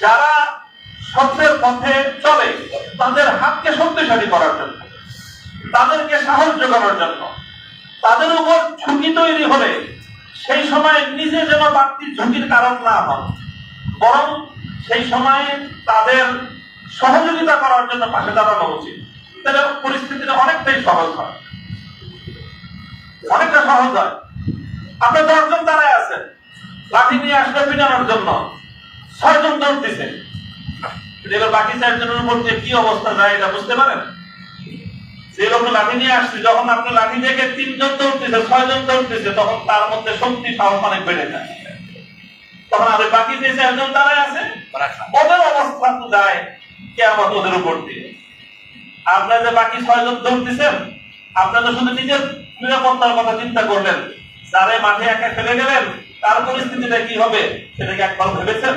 যারা সত্যের পথে চলে, তাদের হাতকে শক্তিশালী করার জন্য, তাদেরকে সাহস যোগানোর জন্য, তাদের উপর ঝুঁকি তৈরি হলে সেই সময় নিজে যেন বাড়তি ঝুঁকির কারণ না হন, বরং সেই সময়ে তাদের সহযোগিতা করার জন্য পাশে দাঁড়ানো উচিত। তাহলে পরিস্থিতিটা অনেকটাই সহজ হয়। অনেকটা সহজ হয়। আপনি দশজন দাঁড়ায় আছেন। লাঠি নিয়ে আসলে পিটানোর জন্য। দৌড় দিছে। এবার বাকি চারজনের উপর যে কি অবস্থা যায় এটা বুঝতে পারেন? যে লোক লাঠি নিয়ে আসছে, যখন আপনি লাঠি থেকে তিনজন ছয়জন তখন তার মধ্যে শক্তি, সাহস অনেক বেড়ে যায়। তখন বাকি যে চারজন দাঁড়ায় আছে, ওদের অবস্থা তো যায় ওদের উপর দিয়ে। আপনার যে বাকি ছয়জন দৌড়তেছেন আপনার শুধু নিজের নিরাপত্তার কথা চিন্তা করলেন। যারে মাঠে একা ফেলে গেলেন, তার পরিস্থিতিটা কি হবে সেটা কি একবার ভেবেছেন?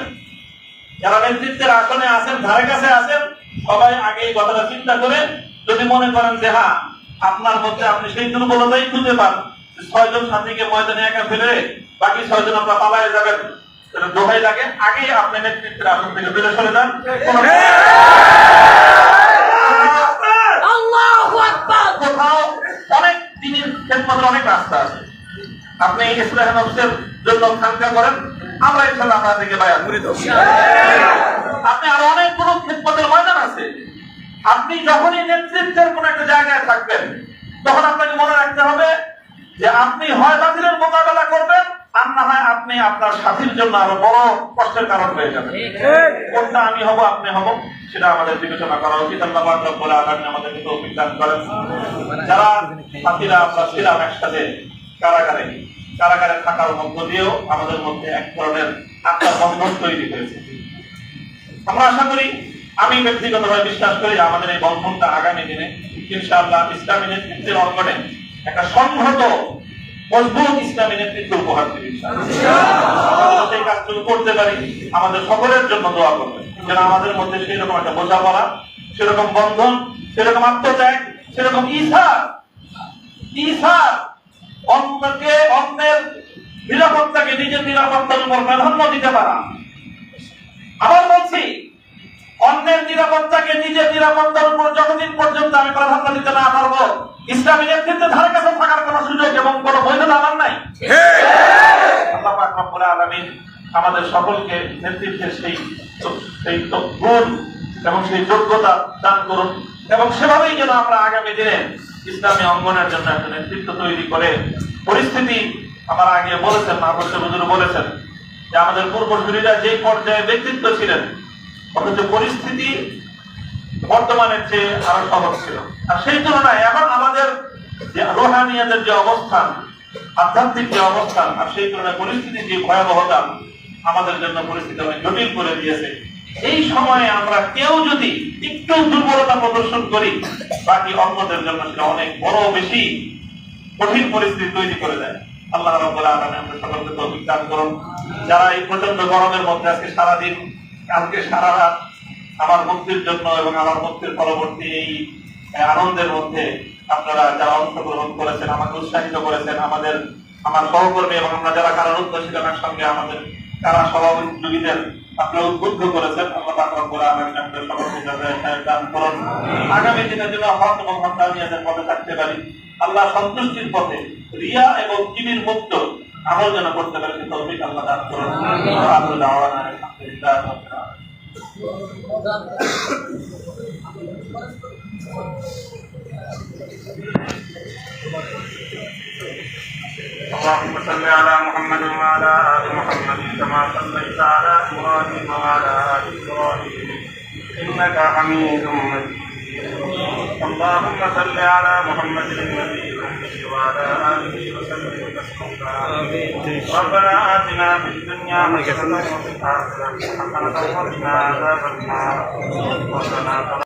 যারা নেতৃত্বের আসনে আছেন ধারে কাছে আছেন সবাই আগে এই কথাটা চিন্তা করে যদি মনে করেন যে হ্যাঁ আপনার মধ্যে আপনি সেই দুর্বলতাই খুঁজে পান ছয়জন সাথীকে ময়দানে একা ফেলে বাকি ছয়জন আপনার পালায় যাবেন। দোহাই লাগে আগেই আপনি নেতৃত্বের আসন থেকে বেড়ে সরে যান। কোথাও অনেক দিনের খেদমতের অনেক রাস্তা আছে। আপনি ইসলাম অফিসের জন্য খানকা করেন, আমরা ইনশাল্লাহ আপনাদেরকে বায়াত করি তো। আপনি আরও অনেকগুলো খেদমতের ময়দান আছে। আপনি যখনই নেতৃত্বের কোন একটা জায়গায় থাকবেন, তখন আপনাকে মনে রাখতে হবে যে আপনি হয় বাতিলের মোকাবেলা করবেন, আর না হয় আপনি আপনার সাথীর জন্য আরও বড় কষ্টের কারণ হয়ে যাবেন। কোনটা আমি হব, আপনি হব, সেটা আমাদের বিবেচনা করা উচিত। আল্লাহ রব্বুল আলামিন আমাদেরকে তৌফিক দান করেন। যারা সাথীরা আমরা ছিলাম একসাথে কারাগারে কারাগারে থাকার মধ্য দিয়েও আমাদের মধ্যে এক ধরনের আত্মার বন্ধন তৈরি হয়েছে। আমরা আশা করি, আমি ব্যক্তিগতভাবে বিশ্বাস করি আমাদের এই বন্ধনটা আগামী দিনে ইনশাআল্লাহ ইসলামী নেতৃত্বের অঙ্গনে একটা সংহত, মজবুত ইসলামী নেতৃত্ব উপহার দেবে এই কাজটুকু করতে পারি, আমাদের সকলের জন্য দোয়া করবেন। যেন আমাদের মধ্যে সেরকম একটা বোঝাপড়া, সেরকম বন্ধন, সেরকম আত্মত্যাগ, সেরকম ইসার ইসার অন্যকে অন্যের নিরাপত্তাকে নিজের নিরাপত্তার উপর প্রাধান্য দিতে পারা। আবার বলছি অন্যের নিরাপত্তাকে নিজের নিরাপত্তার উপর যতদিন পর্যন্ত আমি প্রাধান্য দিতে না পারব, ইসলামী নেতৃত্বে ধারে কাছে থাকার সুযোগ এবং বৈধতা আমার নাই। আমাদের সকলকে নেতৃত্বের সেই সেই গুণ এবং সেই যোগ্যতা দান করুন এবং সেভাবেই যেন আমরা আগামী দিনে ইসলামী অঙ্গনের জন্য একটা নেতৃত্ব তৈরি করে, পরিস্থিতি আমার আগে বলেছেন মাহবুব হুজুর বলেছেন যে আমাদের পূর্বসূরীরা যে পর্যায়ে ব্যক্তিত্ব ছিলেন, অথচ পরিস্থিতি বর্তমানের চেয়ে আরও সহজ ছিল। আর সেই তুলনায় এখন আমাদের যে রোহানিয়াদের যে অবস্থান, আধ্যাত্মিক যে অবস্থান, আর সেই তুলনায় পরিস্থিতির যে ভয়াবহতা আমাদের জন্য পরিস্থিতি অনেক জটিল করে দিয়েছে। এই সময়ে আমরা কেউ যদি একটু দুর্বলতা প্রদর্শন করি, বাকি অন্যদের জন্য সেটা অনেক বড় বেশি কঠিন পরিস্থিতি তৈরি করে দেয়। আল্লাহ রাব্বুল আলামিন আমাদের সকলকে তৌফিক দান করুন। যারা এই প্রচণ্ড গরমের মধ্যে আজকে সারাদিন, কালকে সারা রাত আমার মুক্তির জন্য এবং আমার মুক্তির পরবর্তী এই আনন্দের মধ্যে আপনারা যারা অংশগ্রহণ করেছেন, আমাকে উৎসাহিত করেছেন, আমাদের, আমার সহকর্মী এবং আমরা যারা কারারুদ্ধ ছিলেন সঙ্গে আমাদের কারা সভাপতিদের আপনারা উদ্বুদ্ধ করেছেন। আল্লাহ পাক রব্বুল আমাদের সকলকে জাযায়ে খায়ের দান করুন। আগামী দিনের জন্য হক এবং হকানিয়াতের পথে থাকতে পারি। আল্লাহ সন্তুষ্টির পথে রিয়া এবং কিবির মুক্ত আমল যেন করতে পারি সে তৌফিক আল্লাহ দান করুন। اللهم صل على محمد وعلى آل محمد كما صليت على إبراهيم وعلى آل إبراهيم. إنك حميد مجيد. اللهم صل على محمد النبي وعلى آله وسلم تسليما. ربنا آتنا في الدنيا حسنة وفي الآخرة حسنة وقنا عذاب النار. ربنا